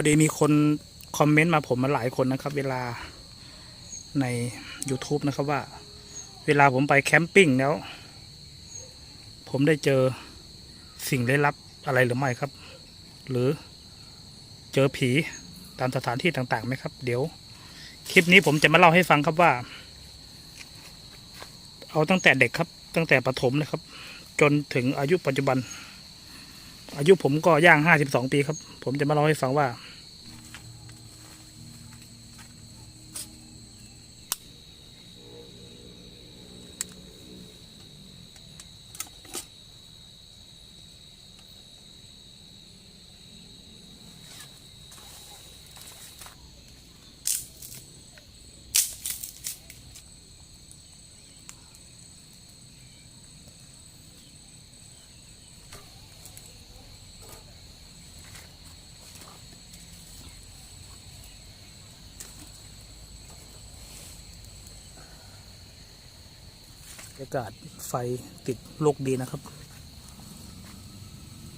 พอดีมีคนคอมเมนต์มาผมมาหลายคนนะครับ เวลาใน YouTube นะครับว่า เวลาผมไปแคมปิ้งแล้ว ผมได้เจอสิ่งลี้ลับอะไรหรือไม่ครับ หรือเจอผีตามสถานที่ต่างๆไหมครับ เดี๋ยว คลิปนี้ผมจะมาเล่าให้ฟังครับว่า เอาตั้งแต่เด็กครับ ตั้งแต่ประถมเลยครับ จนถึงอายุปัจจุบัน อายุผมก็ย่างห้าสิบสองปีครับ ผมจะมาเล่าให้ฟังว่า รยากาศไฟติดโลกดีนะครับ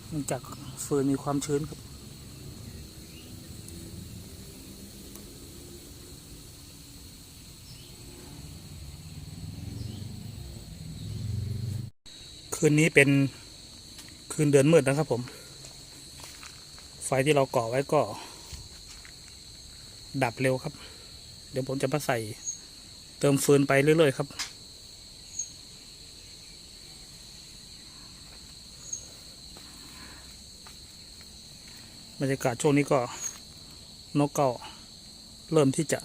เนื่องจากเฟืนมีความชื้นครับคืนนี้เป็นคืนเดือนมืดนะครับผม ไฟที่เราก่อไว้ก็ ดับเร็วครับ เดี๋ยวผมจะมาใส่เติมฟืนไปเรื่อยๆครับ บรรยากาศช่วงนี้ก็นกก็เริ่มที่จะ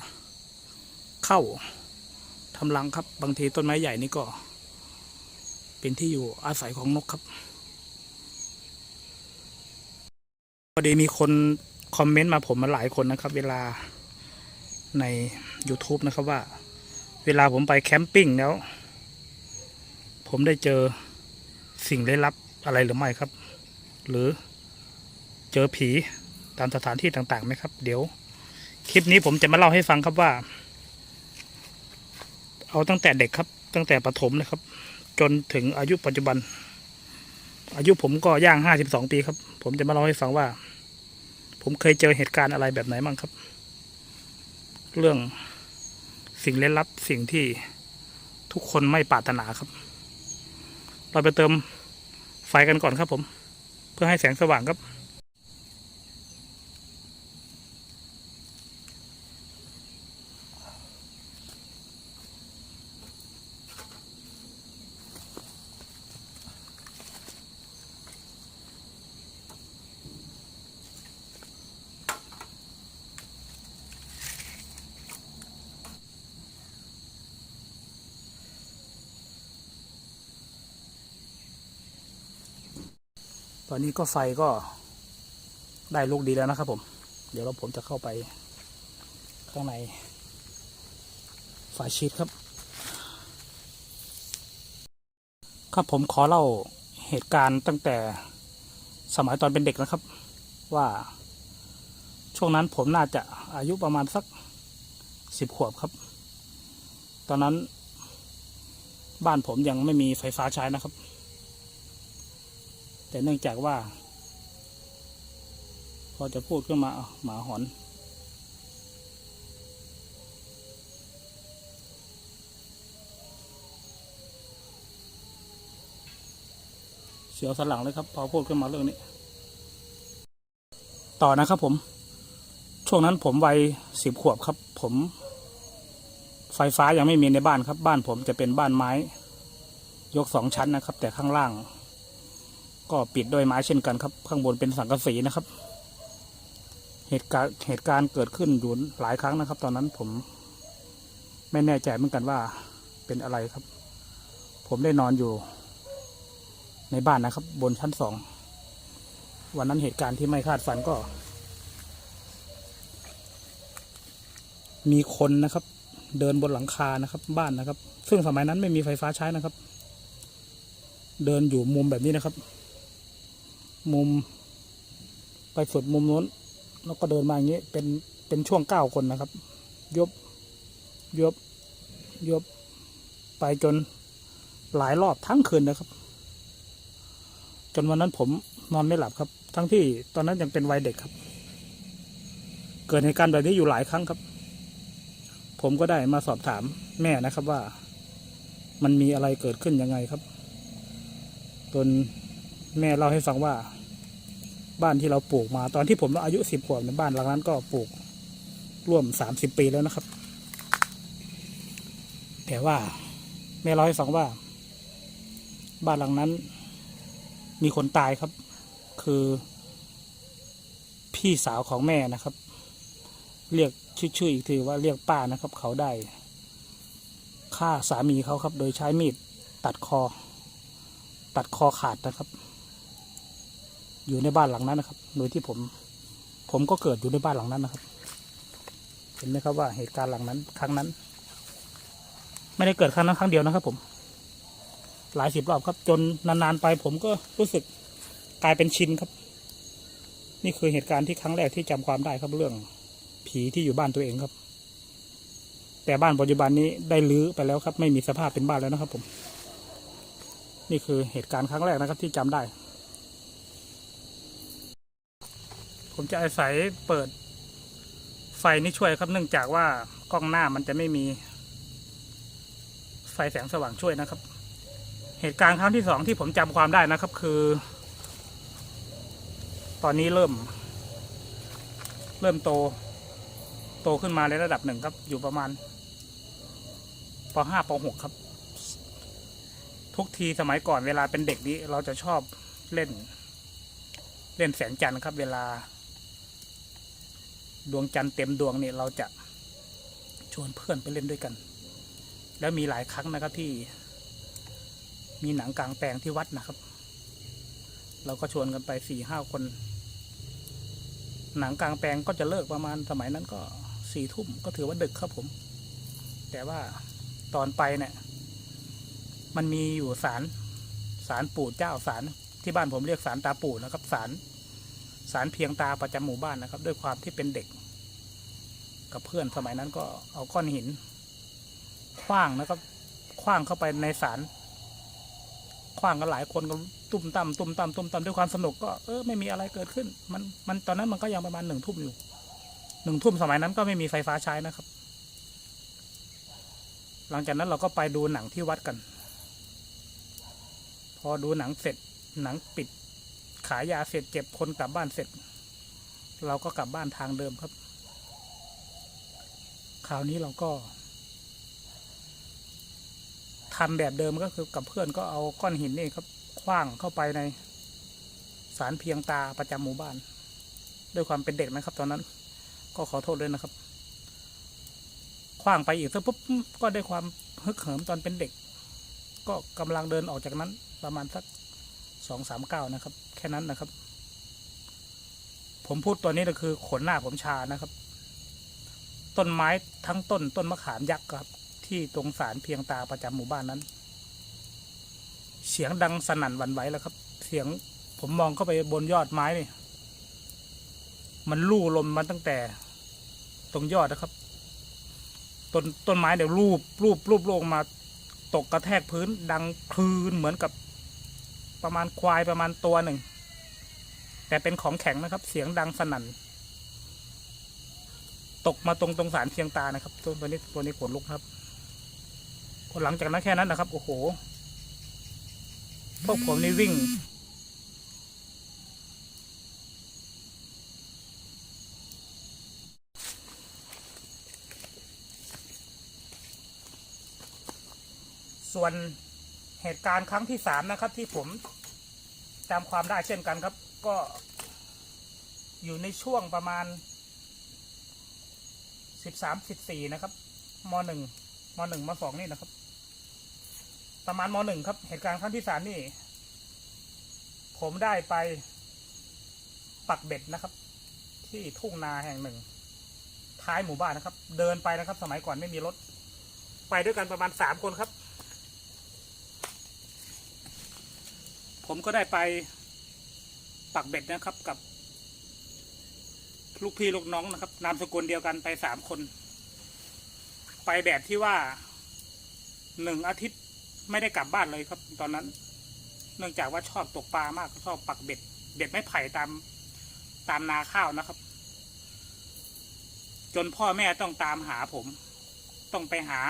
เข้าทำรังครับ บางทีต้นไม้ใหญ่นี่ก็ เป็นที่อยู่อาศัยของนกครับพอดีมีคนคอมเมนต์มาผมมาหลายคนนะครับ เวลาใน YouTube นะครับว่า เวลาผมไปแคมปิ้งแล้ว ผมได้เจอสิ่งลี้ลับอะไรหรือไม่ครับ หรือ เจอผีตามสถานที่ต่างๆไหมครับ เดี๋ยว คลิปนี้ผมจะมาเล่าให้ฟังครับว่า เอาตั้งแต่เด็กครับ ตั้งแต่ประถมเลยครับ จนถึงอายุปัจจุบัน อายุผมก็ย่างห้าสิบสองปีครับ ผมจะมาเล่าให้ฟังว่า ผมเคยเจอเหตุการณ์อะไรแบบไหนบ้างครับ เรื่องสิ่งเล่นลับสิ่งที่ทุกคนไม่ปรารถนาครับ เราไปเติมไฟกันก่อนครับผม เพื่อให้แสงสว่างครับ อนนี้ก็ไฟก็ได้ลูกดีแล้วนะครับผม เดี๋ยวเราผมจะเข้าไป ข้างในฝาชีตครับ ครับผมขอเล่าเหตุการณ์ตั้งแต่สมัยตอนเป็นเด็กนะครับ ว่าช่วงนั้นผมน่าจะอายุประมาณสักสิบขวบครับ ตอนนั้นบ้านผมยังไม่มีไฟฟ้าใช้นะครับ แต่เนื่องจากว่า พอจะพูดขึ้นมาอ้าหมาหอน เสียวสลังเลยครับ พอพูดขึ้นมาเรื่องนี้ ต่อนะครับผม ช่วงนั้นผมวัยสิบขวบครับ ผม ไฟฟ้ายังไม่มีในบ้านครับ บ้านผมจะเป็นบ้านไม้ ยกสองชั้นนะครับ แต่ข้างล่าง ก็ปิดด้วยไม้เช่นกันครับ ข้างบนเป็นสังกะสีนะครับ เหตุการณ์เหตุการณ์เกิดขึ้นอยู่หลายครั้งนะครับ ตอนนั้นผม ไม่แน่ใจเหมือนกันว่าเป็นอะไรครับ ผมได้นอนอยู่ ในบ้านนะครับ บนชั้นสองวันนั้นเหตุการณ์ที่ไม่คาดฝันก็ มีคนนะครับ เดินบนหลังคานะครับ บ้านนะครับ ซึ่งสมัยนั้นไม่มีไฟฟ้าใช้นะครับ เดินอยู่มุมแบบนี้นะครับ มุม ไปสุดมุมนู้น แล้วก็เดินมาอย่างนี้ เป็นเป็นช่วงเก้าคนนะครับ ยบยบยบไปจนหลายรอบทั้งคืนนะครับ จนวันนั้นผมนอนไม่หลับครับ ทั้งที่ตอนนั้นยังเป็นวัยเด็กครับ เกิดเหตุการณ์แบบนี้อยู่หลายครั้งครับ ผมก็ได้มาสอบถามแม่นะครับว่า มันมีอะไรเกิดขึ้นยังไงครับ จนแม่เล่าให้ฟังว่า บ้านที่เราปลูกมา ตอนที่ผมอายุสิบขวบในบ้านหลังนั้นก็ปลูกร่วมสามสิบปีแล้วนะครับ แต่ว่าแม่เล่าให้ฟังว่า บ้านหลังนั้น มีคนตายครับ คือ พี่สาวของแม่นะครับ เรียกชื่ออีกทีว่าเรียกป้านะครับ เขาได้ฆ่าสามีเขาครับ โดยใช้มีดตัดคอ ตัดคอขาดนะครับ อยู่ในบ้านหลังนั้นนะครับ โดยที่ผม ผมก็เกิดอยู่ในบ้านหลังนั้นนะครับ เห็นไหมครับว่าเหตุการณ์หลังนั้น ครั้งนั้น ไม่ได้เกิดครั้งนั้นครั้งเดียวนะครับ ผม หลายสิบรอบครับ จนนานๆไป ผมก็รู้สึกกลายเป็นชินครับ นี่คือเหตุการณ์ที่ครั้งแรกที่จำความได้ครับเรื่อง ผีที่อยู่บ้านตัวเองครับ แต่บ้านปัจจุบันนี้ได้รื้อไปแล้วครับ ไม่มีสภาพเป็นบ้านแล้วนะครับ ผม นี่คือเหตุการณ์ครั้งแรกนะครับ ที่จำได้ ผมจะอาศัยเปิด ไฟนี่ช่วยครับเนื่องจากว่ากล้องหน้ามันจะไม่มี ไฟแสงสว่างช่วยนะครับ เหตุการณ์ครั้งที่สองที่ผมจำความได้นะครับ คือ ตอนนี้เริ่ม เริ่มโต โตขึ้นมาในระดับหนึ่งครับ อยู่ประมาณปห้าปหกครับ ทุกทีสมัยก่อนเวลาเป็นเด็กนี้ เราจะชอบเล่น เล่นแสงจันทร์ครับ เวลา ดวงจันทร์เต็มดวงเนี่ยเราจะชวนเพื่อนไปเล่นด้วยกัน แล้วมีหลายครั้งนะครับที่ มีหนังกลางแปลงที่วัดนะครับ เราก็ชวนกันไปสี่ห้าคน หนังกลางแปลงก็จะเลิกประมาณสมัยนั้นก็สี่ทุ่มก็ถือว่าดึกครับผม แต่ว่าตอนไปเนี่ยมันมีอยู่ศาลศาลปู่เจ้าศาลที่บ้านผมเรียกศาลตาปู่นะครับศาล ศาลเพียงตาประจำหมู่บ้านนะครับ ด้วยความที่เป็นเด็ก กับเพื่อนสมัยนั้นก็เอาก้อนหินคว้างนะครับคว้างเข้าไปในศาลคว้างกันหลายคนก็ตุ้มตั้มตุ้มตั้มตุ้มตั้มด้วยความสนุกก็เออไม่มีอะไรเกิดขึ้น มันมันตอนนั้นมันก็ยังประมาณหนึ่งทุ่มอยู่หนึ่งทุ่มสมัยนั้นก็ไม่มีไฟฟ้าใช้นะครับ หลังจากนั้นเราก็ไปดูหนังที่วัดกัน พอดูหนังเสร็จหนังปิด ขายยาเสร็จเก็บคนกลับบ้านเสร็จ เราก็กลับบ้านทางเดิมครับ คราวนี้เราก็ทำแบบเดิมก็คือกับเพื่อนก็เอาก้อนหินนี่ครับคว้างเข้าไปในสารเพียงตาประจำหมู่บ้าน ด้วยความเป็นเด็กนะครับ ตอนนั้น ก็ขอโทษด้วยนะครับคว้างไปอีกสักปุ๊บก็ได้ความฮึกเหิมตอนเป็นเด็ก ก็กำลังเดินออกจากนั้นประมาณสักสองสามเก้านะครับ ค่นั้นนะครับ ผมพูดตัวนี้ก็คือขนหน้าผมชานะครับ ต้นไม้ทั้งต้นต้นมะขามยักษ์ครับ ที่ตรงสารเพียงตาประจำหมู่บ้านนั้น เสียงดังสนั่นหวั่นไหวแล้วครับ เสียงผมมองเข้าไปบนยอดไม้นี่มันลู่ลมมาตั้งแต่ ตรงยอดนะครับ ต้นต้นไม้เดี๋ยวรูปรูปรูปลงมาตกกระแทกพื้นดังคลืนเหมือนกับประมาณควายประมาณตัวหนึ่ง แต่เป็นของแข็งนะครับ เสียงดังสนั่น ตกมาตรงตรงสารเพียงตานะครับตัวตัวนี้ตัวนี้ขนลุกครับหลังจากนั้นแค่นั้นนะครับ โอ้โห พวกผมนี่วิ่ง ส่วนเหตุการณ์ครั้งที่สามนะครับ ที่ผมจำความได้เช่นกันครับ ก็อยู่ในช่วงประมาณสิบสามสิบสี่นะครับมหนึ่งมหนึ่งมสองนี่นะครับ ประมาณมหนึ่งครับ เหตุการณ์ครั้งที่สามนี่ ผมได้ไปปักเบ็ดนะครับ ที่ทุ่งนาแห่งหนึ่ง ท้ายหมู่บ้านนะครับ เดินไปนะครับ สมัยก่อนไม่มีรถ ไปด้วยกันประมาณสามคนครับ ผมก็ได้ไป ปักเบ็ดนะครับกับ ลูกพี่ลูกน้องนะครับ นามสกุลเดียวกันไปสามคน ไปแบบที่ว่าหนึ่งอาทิตย์ไม่ได้กลับบ้านเลยครับ ตอนนั้น เนื่องจากว่าชอบตกปลามากชอบปักเบ็ด เบ็ดไม้ไผ่ตามตามนาข้าวนะครับ จนพ่อแม่ต้องตามหาผม ต้องไปหา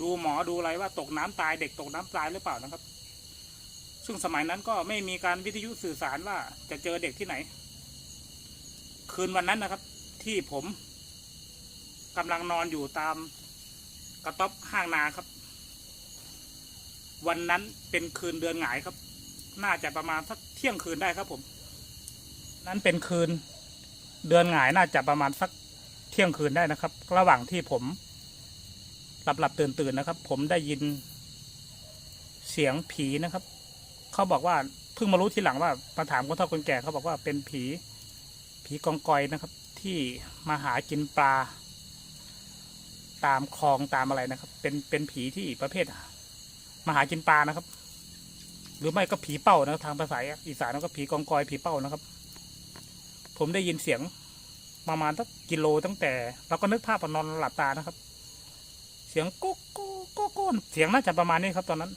ดูหมอดูอะไรว่าตกน้ำตายเด็กตกน้ำตายหรือเปล่านะครับ ซึ่งสมัยนั้นก็ไม่มีการวิทยุสื่อสารว่าจะเจอเด็กที่ไหน คืนวันนั้นนะครับ ที่ผมกำลังนอนอยู่ตามกระต๊อบห้างนาครับ วันนั้นเป็นคืนเดือนหงายครับ น่าจะประมาณสักเที่ยงคืนได้ครับผม นั้นเป็นคืนเดือนหงายน่าจะประมาณสักเที่ยงคืนได้นะครับ ระหว่างที่ผมหลับหลับตื่นตื่นๆนะครับ ผมได้ยินเสียงผีนะครับ เขาบอกว่าเพิ่งมารู้ทีหลังว่ามาถามคนเฒ่าคนแก่เขาบอกว่าเป็นผี ผีกองกอยนะครับ ที่มาหากินปลา ตามคลองตามอะไรนะครับ เป็นเป็นผีที่ประเภทมาหากินปลานะครับ หรือไม่ก็ผีเป้านะทางภาษาอีสานก็ผีกองกอยผีเป้านะครับ ผมได้ยินเสียงประมาณสักกิโลตั้งแต่เราก็นึกภาพว่านอนหลับตานะครับ เสียงกุ๊กกุ๊กกุ๊กกุ๊กเสียงน่าจะประมาณนี้ครับ ตอนนั้น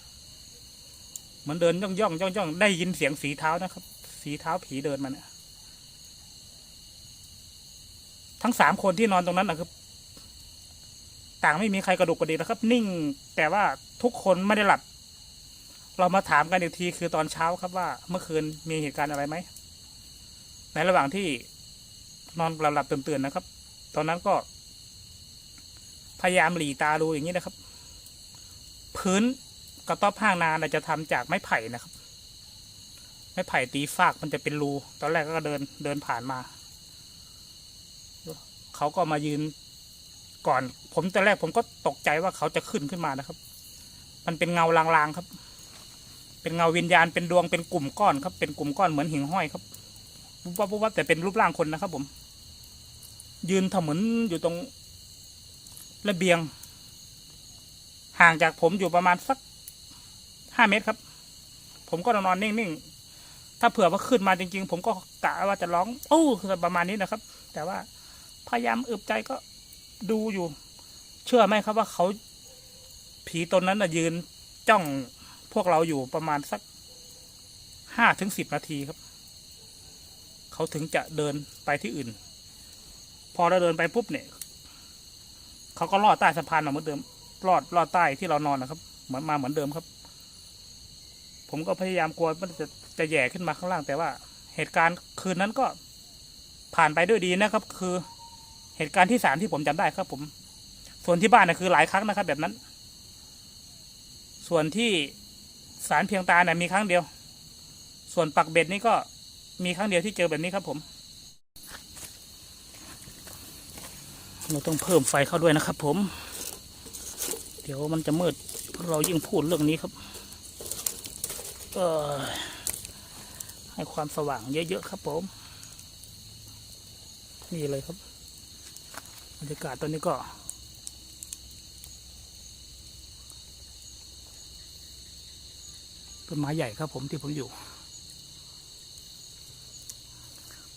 มือนเดินย่องย่องย่องย่องได้ยินเสียงฝีเท้านะครับฝีเท้าผีเดินมาเนี่ยทั้งสามคนที่นอนตรงนั้นนะครับต่างไม่มีใครกระดุกกระดิกนะครับ นิ่ง แต่ว่าทุกคนไม่ได้หลับ เรามาถามกันอีกทีคือตอนเช้าครับว่า เมื่อคืนมีเหตุการณ์อะไรไหมในระหว่างที่นอนหลับๆตื่นๆนะครับ ตอนนั้นก็ พยายามหลีตาดูอย่างนี้นะครับ พื้น กระต๊อบห้างนานจะทำจากไม้ไผ่นะครับ ไม้ไผ่ตีฟากมันจะเป็นรู ตอนแรกก็เดินเดินผ่านมา เขาก็มายืนก่อน ผมตอนแรกผมก็ตกใจว่าเขาจะขึ้นขึ้นมานะครับ มันเป็นเงาลางๆครับ เป็นเงาวิญญาณเป็นดวงเป็นกลุ่มก้อนครับ เป็นกลุ่มก้อนเหมือนหิ่งห้อยครับปุ๊บปั๊บปุ๊บปั๊บแต่เป็นรูปร่างคนนะครับ ผม ยืนถมึนอยู่ตรงระเบียง ห่างจากผมอยู่ประมาณสัก ห้าเมตรครับ ผมก็นอนนิ่งๆ ถ้าเผื่อว่าขึ้นมาจริง ๆ ผมก็กะว่าจะร้องโอ้คือประมาณนี้นะครับ แต่ว่าพยายามอึบใจก็ดูอยู่ เชื่อไหมครับว่าเขาผีตนนั้นนะยืนจ้องพวกเราอยู่ประมาณสักห้าถึงสิบนาทีครับ เขาถึงจะเดินไปที่อื่น พอเราเดินไปปุ๊บเนี่ยเขาก็ลอดใต้สะพานมาเหมือนเดิมลอดลอดใต้ที่เรานอนนะครับ เหมือนมาเหมือนเดิมครับ ผมก็พยายามกลัวมันจะจะแย่ขึ้นมาข้างล่าง แต่ว่าเหตุการณ์คืนนั้นก็ผ่านไปด้วยดีนะครับ คือเหตุการณ์ที่สามที่ผมจำได้ครับ ผม ส่วนที่บ้านนะคือหลายครั้งนะครับ แบบนั้น ส่วนที่สารเพียงตาเนี่ยมีครั้งเดียว ส่วนปักเบ็ดนี่ก็มีครั้งเดียวที่เจอแบบนี้ครับ ผม เราต้องเพิ่มไฟเข้าด้วยนะครับ ผม เดี๋ยวมันจะมืดเรายิ่งพูดเรื่องนี้ครับ เออให้ความสว่างเยอะๆครับผม นี่เลยครับบรรยากาศตอนนี้ก็ ต้นไม้ใหญ่ครับผมที่ผมอยู่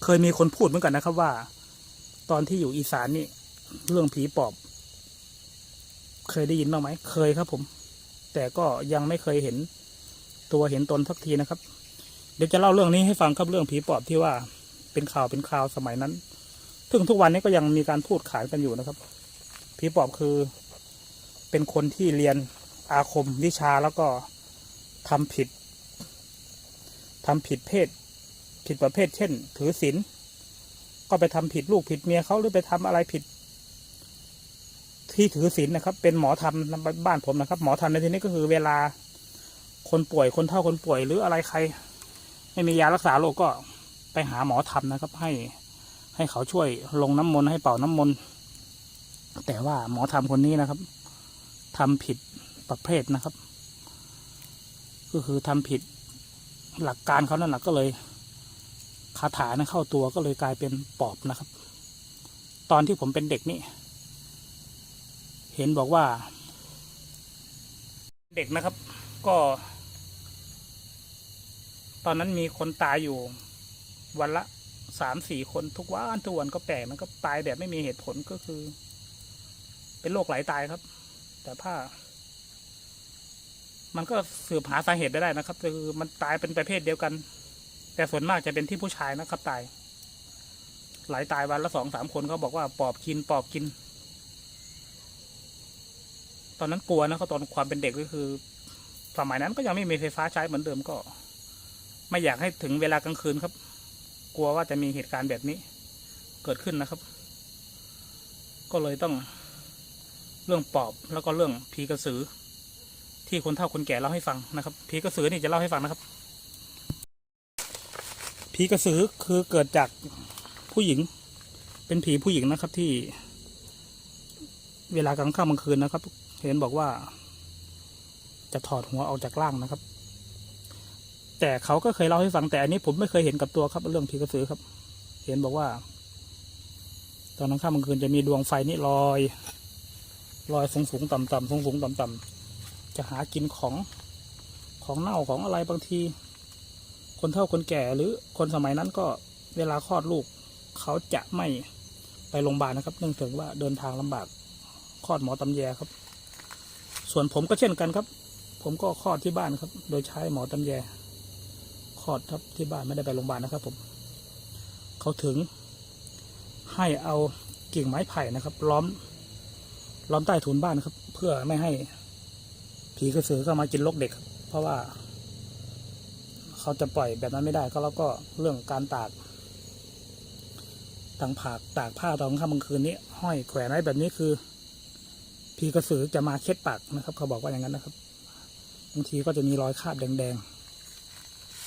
เคยมีคนพูดเหมือนกันนะครับว่า ตอนที่อยู่อีสานนี่ เรื่องผีปอบ เคยได้ยินบ้างไหม เคยครับผม แต่ก็ยังไม่เคยเห็น ตัวเห็นตนสักทีนะครับ เดี๋ยวจะเล่าเรื่องนี้ให้ฟังครับเรื่องผีปอบที่ว่าเป็นข่าวเป็นข่าวสมัยนั้นถึงทุกวันนี้ก็ยังมีการพูดขานกันอยู่นะครับ ผีปอบคือเป็นคนที่เรียนอาคมวิชาแล้วก็ทำผิดทำผิดเพศ ผิดประเภท เช่น ถือศีลก็ไปทำผิดลูกผิดเมียเขาหรือไปทำอะไรผิด ที่ถือศีลนะครับ เป็นหมอธรรมบ้านผมนะครับ หมอธรรมในที่นี้ก็คือเวลา คนป่วยคนเฒ่าคนป่วยหรืออะไรใคร ไม่มียารักษาโรคก็ไปหาหมอธรรมนะครับ ให้ให้เขาช่วยลงน้ำมนต์ให้เป่าน้ำมนต์แต่ว่าหมอธรรมคนนี้นะครับทำผิดประเภทนะครับ ก็คือทำผิดหลักการเขานั่นแหละก็เลยคาถานะเข้าตัวก็เลยกลายเป็นปอบนะครับ ตอนที่ผมเป็นเด็กนี่ เห็นบอกว่า เด็กนะครับ ก็ ตอนนั้นมีคนตายอยู่วันละสามสี่คนทุกวันทุกวันก็แปลกมันก็ตายแบบไม่มีเหตุผลก็คือ เป็นโรคหลายตายครับ แต่ถ้า มันก็สืบหาสาเหตุไม่ได้นะครับ คือมันตายเป็นประเภทเดียวกัน แต่ส่วนมากจะเป็นที่ผู้ชายนะครับตาย หลายตายวันละสองสามคนเขาบอกว่าปอบกินปอบกิน ตอนนั้นกลัวนะเขาตอนความเป็นเด็กก็คือ สมัยนั้นก็ยังไม่มีไฟฟ้าใช้เหมือนเดิมก็ ไม่อยากให้ถึงเวลากลางคืนครับ กลัวว่าจะมีเหตุการณ์แบบนี้ เกิดขึ้นนะครับ ก็เลยต้องเรื่องปอบแล้วก็เรื่องผีกระสือ ที่คนเฒ่าคนแก่เล่าให้ฟังนะครับผีกระสือนี่จะเล่าให้ฟังนะครับผีกระสือคือเกิดจากผู้หญิง เป็นผีผู้หญิงนะครับที่ เวลากลางค่ำกลางคืนนะครับ เห็นบอกว่า จะถอดหัวออกจากร่างนะครับ แต่เขาก็เคยเล่าให้ฟังแต่อันนี้ผมไม่เคยเห็นกับตัวครับเรื่องผีกระสือครับ เห็นบอกว่า ตอนกลางค่ำกลางคืนจะมีดวงไฟนี่ลอยลอยสูงสูงต่ำต่ำสูงสูงต่ำต่ำจะหากินของของเน่าของอะไรบางที คนเฒ่าคนแก่หรือคนสมัยนั้นก็เวลาคลอดลูก เขาจะไม่ไปโรงพยาบาลนะครับ เนื่องจากว่าเดินทางลำบากคลอดหมอตำแยครับ ส่วนผมก็เช่นกันครับ ผมก็คลอดที่บ้านครับ โดยใช้หมอตำแย ลอดครับที่บ้านไม่ได้ไปโรงพยาบาลนะครับผมเขาถึงให้เอากิ่งไม้ไผ่นะครับ ล้อม ล้อมใต้ถุนบ้านครับ เพื่อไม่ให้ผีกระสือเข้ามากินลกเด็ก เพราะว่าเขาจะปล่อยแบบนั้นไม่ได้ ก็แล้วก็เรื่องการตากต่างผากตากผ้าตอนค่ำกลางคืนนี้ ห้อยแขวนไว้แบบนี้คือผีกระสือจะมาเช็ดปากนะครับ เขาบอกว่าอย่างนั้นนะครับบางทีก็จะมีรอยคราบแดงๆ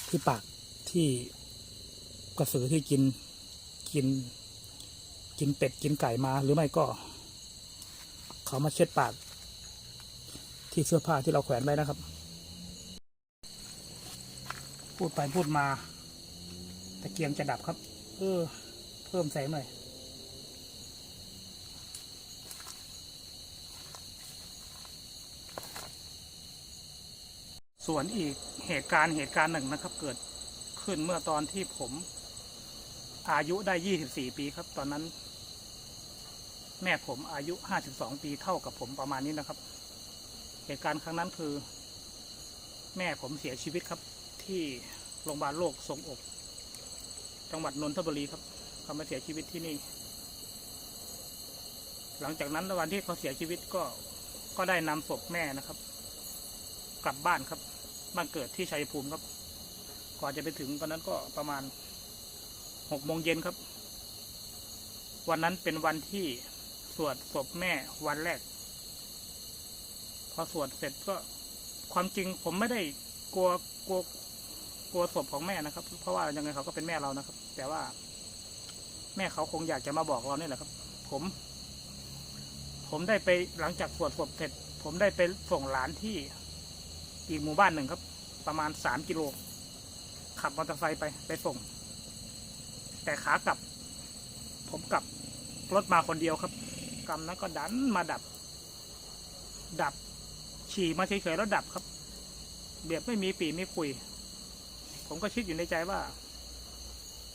ที่ปากที่กระสือที่กินกิน กินเป็ดกินไก่มาหรือไม่ก็ เขามาเช็ดปาก ที่เสื้อผ้าที่เราแขวนไว้นะครับ พูดไปพูดมาตะเกียงจะดับครับ เออ เพิ่มแสงหน่อย ส่วนอีกเหตุการณ์เหตุการณ์หนึ่งนะครับ เกิดขึ้นเมื่อตอนที่ผม อายุได้24ปีครับ ตอนนั้น แม่ผมอายุ52ปีเท่ากับผมประมาณนี้นะครับ เหตุการณ์ครั้งนั้นคือ แม่ผมเสียชีวิตครับ ที่โรงพยาบาลโลกทรงอก จังหวัดนนทบุรีครับเขามาเสียชีวิตที่นี่ หลังจากนั้นวันที่เขาเสียชีวิตก็ก็ได้นำศพแม่นะครับ กลับบ้านครับ บ้านเกิดที่ชัยภูมิครับก่อนจะไปถึงตอนนั้นก็ประมาณหกโมงเย็นครับ วันนั้นเป็นวันที่สวดศพแม่วันแรก พอสวดเสร็จก็ความจริงผมไม่ได้กลัวกลัวกลัวศพของแม่นะครับ เพราะว่ายังไงเขาก็เป็นแม่เรานะครับ แต่ว่า แม่เขาคงอยากจะมาบอกเราเนี่ยแหละครับ ผม ผมได้ไปหลังจากสวดศพเสร็จ ผมได้ไปส่งหลานที่ อีกหมู่บ้านหนึ่งครับ ประมาณสามกิโล ขับมอเตอร์ไซค์ไปไปส่ง แต่ขากลับ ผมกลับรถมาคนเดียวครับกรรมนั้นก็ดันมาดับ ดับฉี่มาเฉยๆแล้วดับครับเบียบไม่มีปีไม่คุย ผมก็คิดอยู่ในใจว่า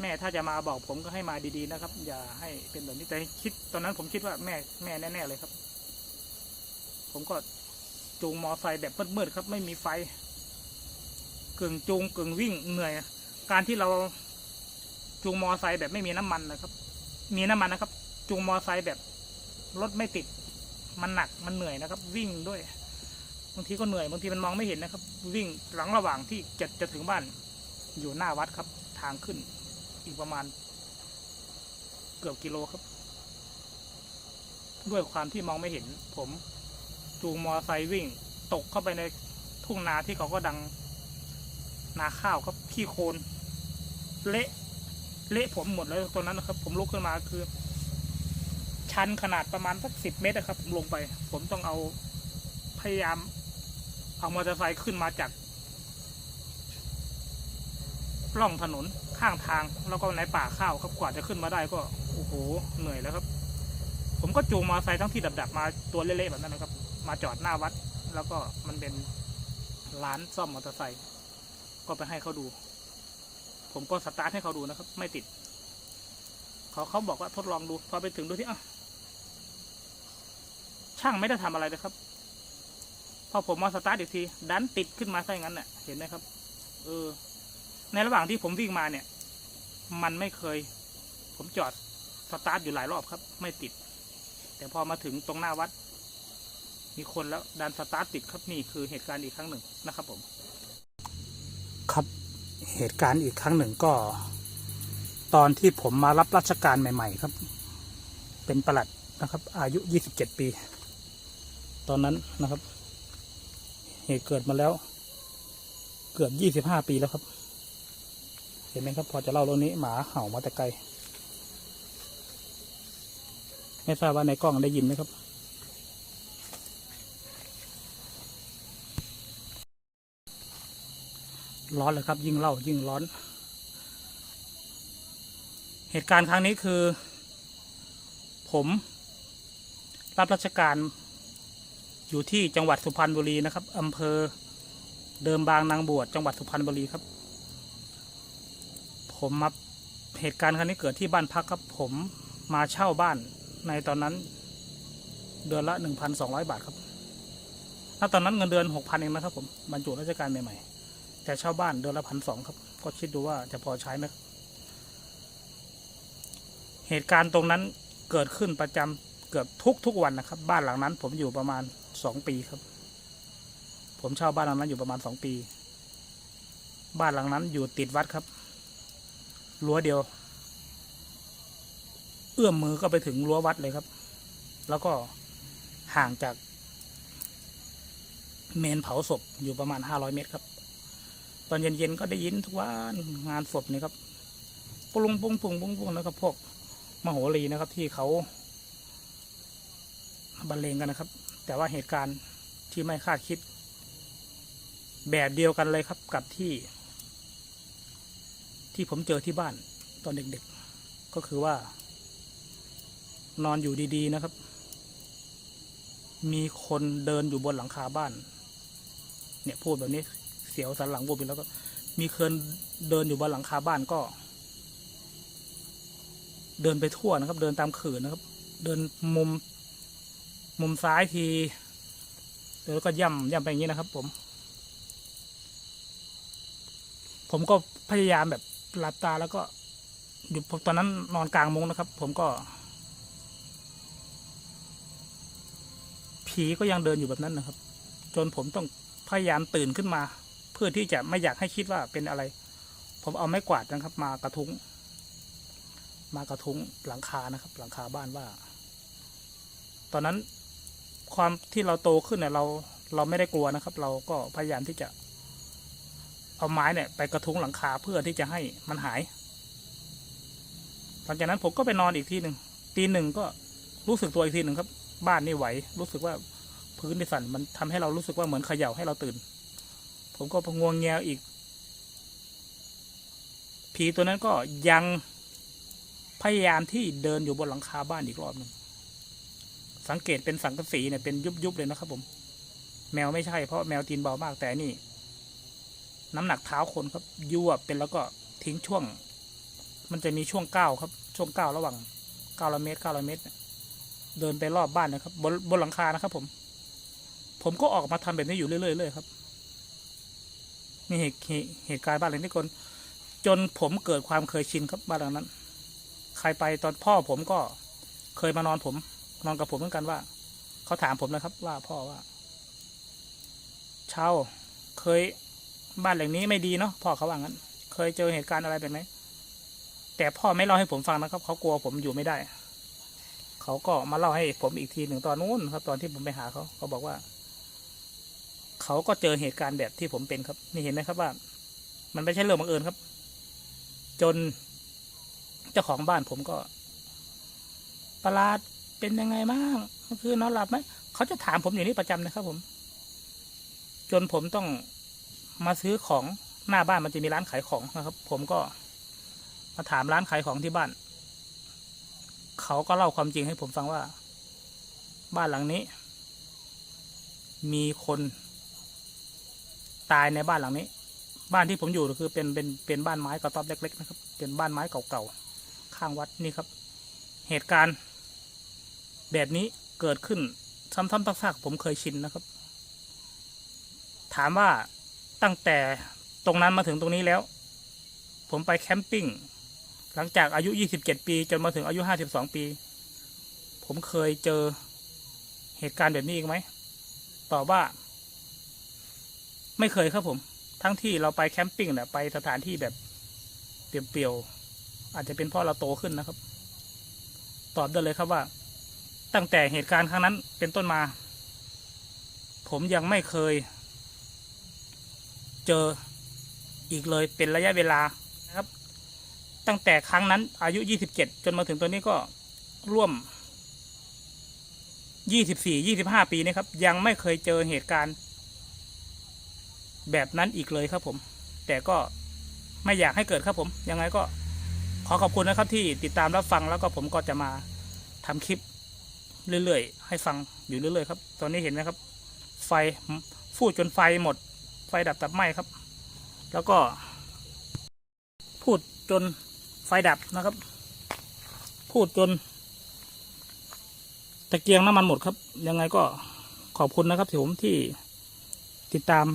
แม่ถ้าจะมาบอกผมก็ให้มาดีๆนะครับ อย่าให้เป็นแบบนี้แต่คิดตอนนั้นผมคิดว่าแม่แม่แน่ๆเลยครับ ผมก็ จูงมอไซค์แบบมืดๆครับไม่มีไฟกึ่งจูงกึ่งวิ่งเหนื่อย การที่เราจูงมอไซค์แบบไม่มีน้ำมันนะครับ มีน้ำมันนะครับ จูงมอไซค์แบบรถไม่ติด มันหนักมันเหนื่อยนะครับ วิ่งด้วยบางทีก็เหนื่อยบางทีมันมองไม่เห็นนะครับ วิ่งหลังระหว่างที่จะจะถึงบ้านอยู่หน้าวัดครับ ทางขึ้นอีกประมาณ เกือบกิโลครับ ด้วยความที่มองไม่เห็นผม จูงมอไซค์วิ่ง ตกเข้าไปในทุ่งนาที่เขาก็ดัง นาข้าวครับขี้โคลนเละเละผมหมดเลยตอนนั้นนะครับ ผมลุกขึ้นมาคือ ชันขนาดประมาณสักสิบเมตรนะครับ ผมลงไป ผมต้องเอาพยายาม เอามอเตอร์ไซค์ขึ้นมาจากร่องถนนข้างทางแล้วก็ในป่าข้าวครับกว่าจะขึ้นมาได้ก็โอ้โหเหนื่อยแล้วครับ ผมก็จูงมอเตอร์ไซค์ทั้งที่ดับๆมาตัวเละๆแบบนั้นนะครับ มาจอดหน้าวัด แล้วก็มันเป็นร้านซ่อมมอเตอร์ไซค์ก็ไปให้เขาดู ผมก็สตาร์ทให้เขาดูนะครับ ไม่ติดเขาเขาบอกว่าทดลองดู พอไปถึงดูที่อะช่างไม่ได้ทำอะไรเลยครับ พอผมมาสตาร์ทอีกที ดันติดขึ้นมาซะงั้นเน่ะ เห็นไหมครับ เออ ในระหว่างที่ผมวิ่งมาเนี่ย มันไม่เคย ผมจอดสตาร์ทอยู่หลายรอบครับ ไม่ติด แต่พอมาถึงตรงหน้าวัด มีคนแล้วดันสตาร์ทติดครับนี่คือเหตุการณ์อีกครั้งหนึ่งนะครับผม ครับเหตุการณ์อีกครั้งหนึ่งก็ ตอนที่ผมมารับราชการใหม่ ๆ ครับ เป็นประหลัดนะครับ อายุ 27 ปี ตอนนั้นนะครับ เหตุเกิดมาแล้ว เกือบ 25 ปีแล้วครับ เห็นไหมครับ พอจะเล่าเรื่องนี้หมาเห่ามาแต่ไกลไม่ทราบว่าในกล้องได้ยินไหมครับ ร้อนเลยครับ ยิ่งเล่ายิ่งร้อน เหตุการณ์ครั้งนี้คือ ผมรับราชการอยู่ที่จังหวัดสุพรรณบุรีนะครับอำเภอเดิมบางนางบวชจังหวัดสุพรรณบุรีครับ ผมมาเหตุการณ์ครั้งนี้เกิดที่บ้านพักครับผมมาเช่าบ้านในตอนนั้น เดือนละหนึ่งพันสองร้อยบาทครับณตอนนั้นเงินเดือนหกพันเองนะครับผมบรรจุราชการใหม่ๆ แต่เช่าบ้านเดือนละพันสองครับ ก็คิดดูว่าจะพอใช้ไหมเหตุการณ์ตรงนั้นเกิดขึ้นประจำเกือบทุกทุกวันนะครับ บ้านหลังนั้น ผมอยู่ประมาณสองปีครับ ผมเช่าบ้านหลังนั้นอยู่ประมาณสองปี บ้านหลังนั้นอยู่ติดวัดครับรั้วเดียว เอื้อมมือก็ไปถึงรั้ววัดเลยครับ แล้วก็ห่างจาก เมนเผาศพอยู่ประมาณห้าร้อยเมตรครับ ตอนเย็นๆก็ได้ยินทุกวันงานศพนี่ครับปุ้งปุ้งปุ้งปุ้งปุ้งนะครับพวกมโหรีนะครับ ที่เขาบรรเลงกันนะครับ แต่ว่าเหตุการณ์ที่ไม่คาดคิด แบบเดียวกันเลยครับกับที่ ที่ผมเจอที่บ้านตอนเด็กๆ ก็คือว่า นอนอยู่ดีๆนะครับ มีคนเดินอยู่บนหลังคาบ้าน เนี่ยพูดแบบนี้ เสียวสันหลังบวมไปแล้วก็ มีเคนเดินอยู่บนหลังคาบ้านก็ เดินไปทั่วนะครับ เดินตามขื่อนะครับ เดินมุม มุมซ้ายทีแล้วก็ย่ำย่ำไปอย่างนี้นะครับ ผม ผมก็พยายามแบบหลับตาแล้วก็อยู่ตอนนั้นนอนกลางมุ้งนะครับ ผมก็ ผีก็ยังเดินอยู่แบบนั้นนะครับ จนผมต้องพยายามตื่นขึ้นมา เพื่อที่จะไม่อยากให้คิดว่าเป็นอะไร ผมเอาไม้กวาดนะครับ มากระทุ้ง มากระทุ้งหลังคานะครับ หลังคาบ้านว่า ตอนนั้นความที่เราโตขึ้นเนี่ยเราเราไม่ได้กลัวนะครับ เราก็พยายามที่จะเอาไม้เนี่ย ไปกระทุ้งหลังคาเพื่อที่จะให้มันหาย หลังจากนั้นผมก็ไปนอนอีกทีหนึ่งตีหนึ่งก็รู้สึกตัวอีกทีหนึ่งครับ บ้านนี่ไหว รู้สึกว่าพื้นที่สั่นมันทำให้เรารู้สึกว่าเหมือนเขย่าให้เราตื่น ผมก็พงวงแงวอีก ผีตัวนั้นก็ยังพยายามที่เดินอยู่บนหลังคาบ้านอีกรอบหนึ่งสังเกตเป็นสังกะสีเนี่ยเป็นยุบๆเลยนะครับผม แมวไม่ใช่เพราะแมวตีนเบามากแต่นี่ น้ำหนักเท้าคนครับยวบเป็นแล้วก็ทิ้งช่วง มันจะมีช่วงก้าวครับ ช่วงก้าวระหว่างก้าร้อยเมตรก้าร้อยเมตรเดินไปรอบบ้านนะครับ บนบนหลังคานะครับผม ผมก็ออกมาทำแบบนี้อยู่เรื่อยๆเลยครับ นี่เหตุเหตุการณ์บ้านหลังนี้คนจนผมเกิดความเคยชินครับบ้านหลังนั้น ใครไปตอนพ่อผมก็เคยมานอนผม นอนกับผมเหมือนกันว่าเขาถามผมนะครับ ว่าพ่อว่าเชาเคยบ้านหลังนี้ไม่ดีเนาะพ่อเขาว่างั้น เคยเจอเหตุการณ์อะไรแบบไหนแต่พ่อไม่เล่าให้ผมฟังนะครับ เขากลัวผมอยู่ไม่ได้ เขาก็มาเล่าให้ผมอีกทีหนึ่งตอนนู้นครับ ตอนที่ผมไปหาเขาเขาบอกว่า เขาก็เจอเหตุการณ์แบบที่ผมเป็นครับ นี่เห็นไหมครับว่า มันไม่ใช่เรื่องบังเอิญครับ จนเจ้าของบ้านผมก็ ประหลาดเป็นยังไงบ้างเมื่อคืนนอนหลับไหมเขาจะถามผมอย่างนี้ประจำนะครับ ผม จนผมต้องมาซื้อของหน้าบ้านมันจะมีร้านขายของนะครับ ผมก็มาถามร้านขายของที่บ้าน เขาก็เล่าความจริงให้ผมฟังว่า บ้านหลังนี้ มีคน ตายในบ้านหลังนี้ บ้านที่ผมอยู่คือเป็นเป็นเป็นบ้านไม้กระต๊อบเล็ก ๆ นะครับ เป็นบ้านไม้เก่าๆข้างวัดนี่ครับ เหตุการณ์ แบบนี้เกิดขึ้นซ้ำๆซากๆผมเคยชินนะครับ ถามว่าตั้งแต่ตรงนั้นมาถึงตรงนี้แล้ว ผมไปแคมปิ้งหลังจากอายุ 27 ปี จนมาถึงอายุ 52 ปี ผมเคยเจอเหตุการณ์แบบนี้อีกไหมตอบว่า ไม่เคยครับผม ทั้งที่เราไปแคมปิ้งเนี่ยไปสถานที่แบบเปลี่ยวๆอาจจะเป็นเพราะเราโตขึ้นนะครับ ตอบได้เลยครับว่า ตั้งแต่เหตุการณ์ครั้งนั้นเป็นต้นมา ผมยังไม่เคย เจออีกเลยเป็นระยะเวลานะครับ ตั้งแต่ครั้งนั้น อายุ 27 จนมาถึงตัวนี้ก็ร่วม 24 25 ปีนะครับ ยังไม่เคยเจอเหตุการณ์ แบบนั้นอีกเลยครับผม แต่ก็ไม่อยากให้เกิดครับผม ยังไงก็ขอขอบคุณนะครับที่ติดตามรับฟังแล้วก็ผมก็จะมาทำคลิปเรื่อยๆ ให้ฟังอยู่เรื่อยๆครับ ตอนนี้เห็นไหมครับ ไฟฟูดจนไฟหมด ไฟดับตับไหมครับ แล้วก็พูดจนไฟดับนะครับ พูดจน ตะเกียงน้ำมันหมดครับ ยังไงก็ขอบคุณนะครับที่ผมที่ติดตาม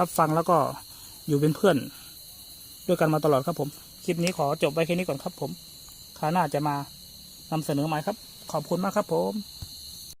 รับฟังแล้วก็อยู่เป็นเพื่อน ด้วยกันมาตลอดครับผม คลิปนี้ขอจบไว้แค่นี้ก่อนครับผมคราวหน้าจะมานำเสนอใหม่ครับ ขอบคุณมากครับผม